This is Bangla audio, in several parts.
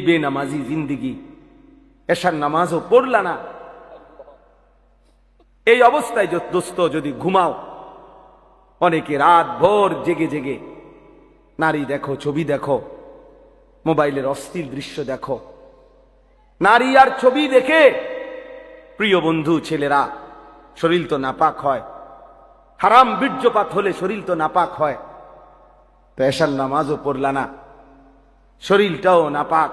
বেনামাজি জিন্দিগি। এসার নামাজও পড়লা না। এই অবস্থায় দোস্ত, যদি ঘুমাও, অনেকে রাত ভোর জেগে জেগে নারী দেখো, ছবি দেখো, মোবাইলের অস্থির দৃশ্য দেখো। নারী আর ছবি দেখে প্রিয় বন্ধু, ছেলেরা, শরীর তো নাপাক হয়। হারাম বীর্যপাত হলে শরীর তো নাপাক হয়। তো এসার নামাজও পড়লা না। শরীরটাও নাপাক।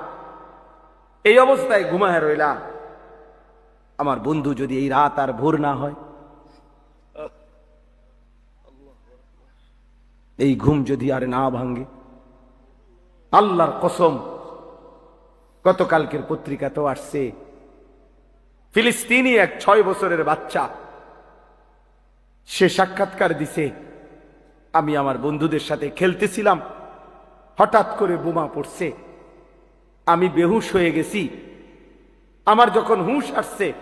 এই অবস্থায় ঘুমায় রইলা। আমার বন্ধু যদি এই রাত আর ভোর না হয়, এই ঘুম যদি আর না ভাঙ্গে আল্লাহর কসম, গতকালকের পত্রিকা তো আসছে, ফিলিস্তিনি এক ছয় বছরের বাচ্চা, সে সাক্ষাৎকার দিছে, আমি আমার বন্ধুদের সাথে খেলতেছিলাম, হঠাৎ করে বোমা পড়ছে। আমি বেহুশ হয়ে গেছি। আমার যখন হুঁশ আসছে,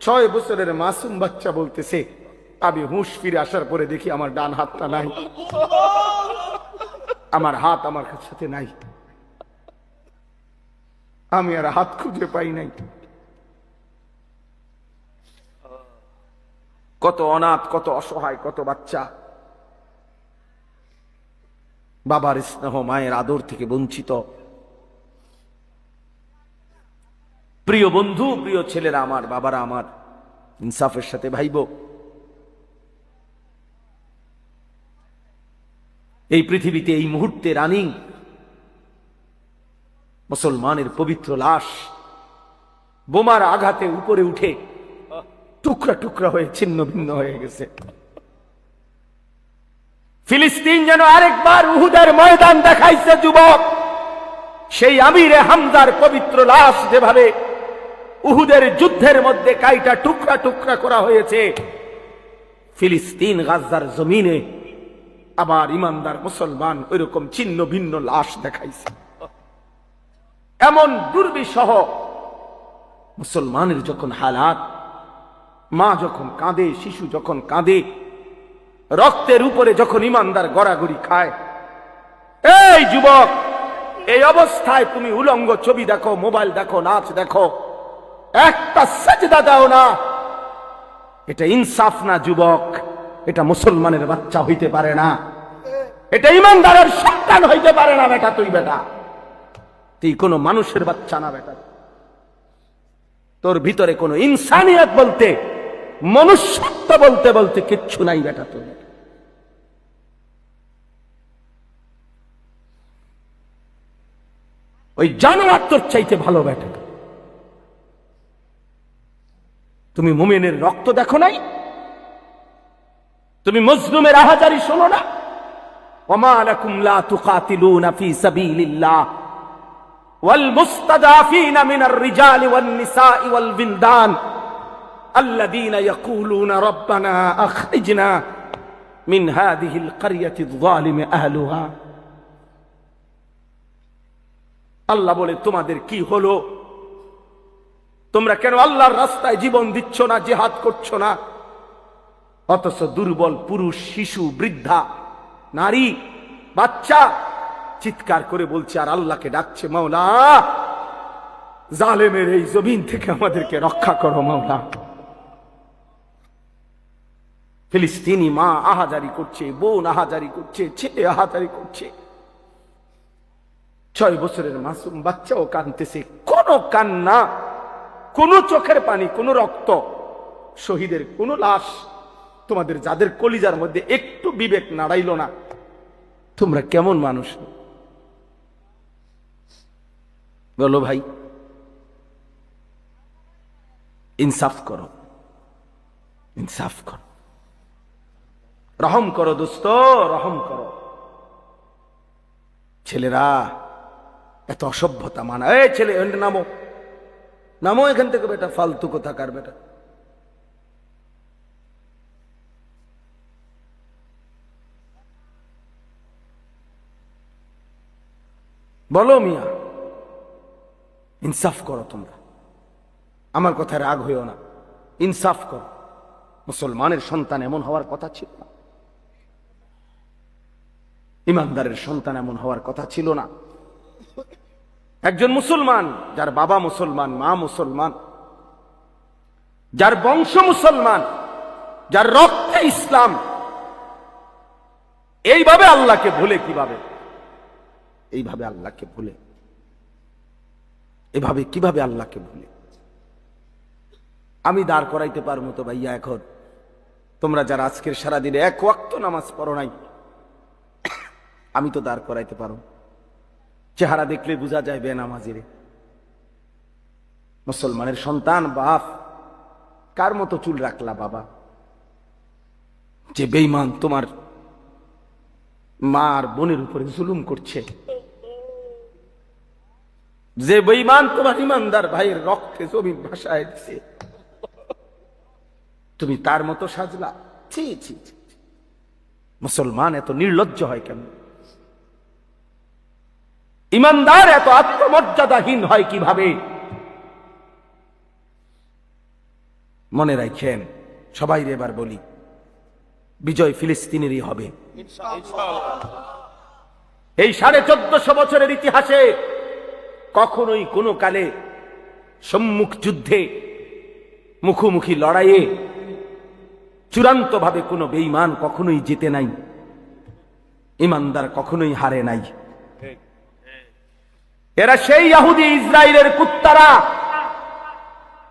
ছয় বছরের মাসুম বাচ্চা বলতেছে, আমি হুঁশ ফিরে আসার পরে দেখি আমার ডান হাতটা নাই। আমার হাত আমার সাথে নাই। আমি আর হাত খুঁজে পাই নাই। কত অনাথ, কত অসহায়, কত বাচ্চা। বাবার স্নেহ মায়ের আদর থেকে বঞ্চিত। প্রিয় বন্ধু, প্রিয় ছেলেরা, আমার বাবারা, আমার ইনসাফের সাথে ভাইব। এই পৃথিবীতে এই মুহূর্তে রানিং, মুসলমানের পবিত্র লাশ বোমার আঘাতে উপরে উঠে টুকরা টুকরা হয়ে, ছিন্ন ভিন্ন হয়ে গেছে। ফিলিস্তিন যেন আরেকবার উহুদের ময়দান দেখাইছে, যুবক। সেই আমিরে হামজার পবিত্র লাশ যেভাবে উহুদের যুদ্ধের মধ্যে কাইটা টুকরা টুকরা করা হয়েছে। ফিলিস্তিন গাজার জমিনে আবার ইমানদার মুসলমান ওইরকম ছিন্ন ভিন্ন লাশ দেখাইছে। এমন দুর্বিসহ মুসলমানের যখন হালাত, মা যখন কাঁদে, শিশু যখন কাঁদে, রক্তের উপরে যখন ইমানদার গড়াগড়ি খায়, এই যুবক, এই অবস্থায় তুমি উলঙ্গ ছবি দেখো, মোবাইল দেখো, নাচ দেখো একটা সেজদা দাও না। এটা ইনসাফ না, যুবক। এটা মুসলমানের বাচ্চা হইতে পারে না। এটা ইমানদারের সন্তান হইতে পারে না, বেটা, তুই বেটা। তুই কোনো মানুষের বাচ্চা না, বেটা। তোর ভিতরে কোনো ইনসানিয়ত বলতে, মনুষ্যত্ব বলতে বলতে কিচ্ছু নাই, বেটা, তোর। ওই জানোয়ার তোর চাইতে ভালো, বেটা। তুমি মুমিনের রক্ত দেখো নাই তুমি মজলুমের আহাজারি শোনো না وما لكم لا تقاتلون في سبيل الله والمستضعفين من الرجال والنساء والولدان الذين يقولون ربنا اخرجنا من هذه القريه الظالم اهلها আল্লাহ বলে তোমাদের কি হলো তোমরা কেন আল্লাহর রাস্তায় জীবন দিচ্ছ না, জেহাদ করছ না? অথচ দুর্বল পুরুষ, শিশু, বৃদ্ধা, নারী, বাচ্চা চিৎকার করে বলছে, আর আল্লাহকে ডাকছে মাওলা। জালেমের এই জমিন থেকে আমাদেরকে রক্ষা করো মাওলা। ফিলিস্তিনি মা আহাজারি করছে, বোন আহাজারি করছে, ছেলে আহাজারি করছে। ছয় বছরের মাসুম বাচ্চাও কানতেছে কোন কান্না কোন চোখের পানি, কোনো রক্ত শহীদের, কোন লাশ তোমাদের যাদের কলিজার মধ্যে একটু বিবেক নাড়াইল না, তোমরা কেমন মানুষ? বলো ভাই, ইনসাফ করো ইনসাফ করো। রহম করো দোস্ত, রহম করো। ছেলেরা, এত অসভ্যতা মানা এ ছেলে নামো নামো এখান থেকে বেটা, ফালতু কোথাকার বেটা। বলো মিয়া, ইনসাফ করো তোমরা। আমার কথায় রাগ হইও না। ইনসাফ করো। মুসলমানের সন্তান এমন হওয়ার কথা ছিল না। ইমানদারের সন্তান এমন হওয়ার কথা ছিল না। একজন মুসলমান, যার বাবা মুসলমান, মা মুসলমান, যার বংশ মুসলমান, যার রক্তে ইসলাম। এইভাবে আল্লাহকে ভুলে কীভাবে? এইভাবে আল্লাহকে ভুলে। এভাবে কীভাবে আল্লাহকে ভুলে? আমি দাঁড় করাইতে পারব তো ভাইয়া এখন। তোমরা যারা আজকের সারাদিনে এক ওয়াক্ত নামাজ পড়ো নাই, আমি তো দাঁড় করাইতে পারো চেহারা দেখলে বোঝা যায় বে নামাজিরে মুসলমানের সন্তান বাপ কার মতো চুল রাখলা বাবা? যে বেইমান তোমার মা আর বোনের উপরে জুলুম করছে। যে বেইমান তোমার ইমানদার ভাইয়ের রক্তে জমি ভাষায় দিছে। তুমি তার মতো সাজলা। ছি, ছি। মুসলমান এত নির্লজ্জ হয় কেন ইমানদার এত আত্মমর্যাদাহীন হয় কীভাবে? মনে রাখেন সবাই এবার বলি বিজয় ফিলিস্তিনেরই হবে। এই সাড়ে চোদ্দশো বছরের ইতিহাসে কখনোই কোনো কালে সম্মুখ যুদ্ধে মুখোমুখি লড়াইয়ে চূড়ান্ত ভাবে কোনো বেইমান কখনোই জিতে নাই ইমানদার কখনোই হারে নাই। এরা সেই ইয়াহুদি ইসরায়েলের কুত্তারা।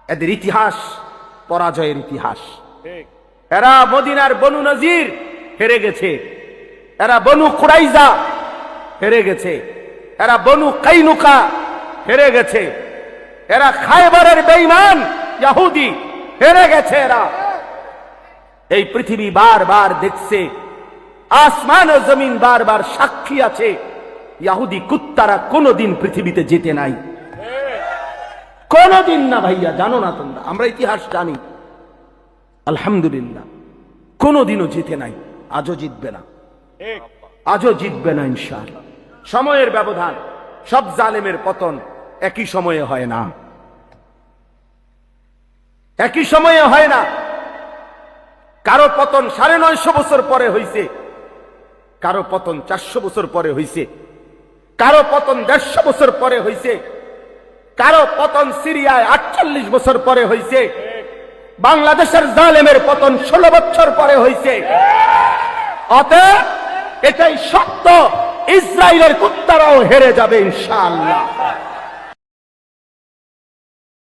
এদের ইতিহাস পরাজয়ের ইতিহাস। এরা মদিনার বনু নজির হেরে গেছে। এরা বনু কুরাইজা হেরে গেছে। এরা বনু কাইনুকা হেরে গেছে। এরা খায়বারের বেঈমান ইয়াহুদি হেরে গেছে এরা। এই পৃথিবী বারবার দেখছে আসমান ও জমিন বারবার সাক্ষী আছে। ইয়াহুদি কুত্তারা কোনোদিন পৃথিবীতে যেতে নাই। কোনোদিন না ভাইয়া, জানো না তোমরা, আমরা ইতিহাস জানি। আলহামদুলিল্লাহ, কোনোদিনও জিতে নাই, আজও জিতবে না। আজও জিতবে না ইনশাআল্লাহ। সময়ের ব্যবধান, সব জালেমের পতন একই সময়ে হয় না। একই সময়ে হয় না। কারও পতন সাড়ে নয়শো বছর পরে হইছে, কারও পতন চারশো বছর পরে হইছে কারও পতন দেড়শো বছর পরে হয়েছে কারও পতন সিরিয়ায় আটচল্লিশ বছর পরে হয়েছে বাংলাদেশের জালেমের পতন ষোলো বছর পরে হয়েছে অতএব এটাই সত্য ইসরায়েলের কুত্তারাও হেরে যাবে ইনশাআল্লাহ।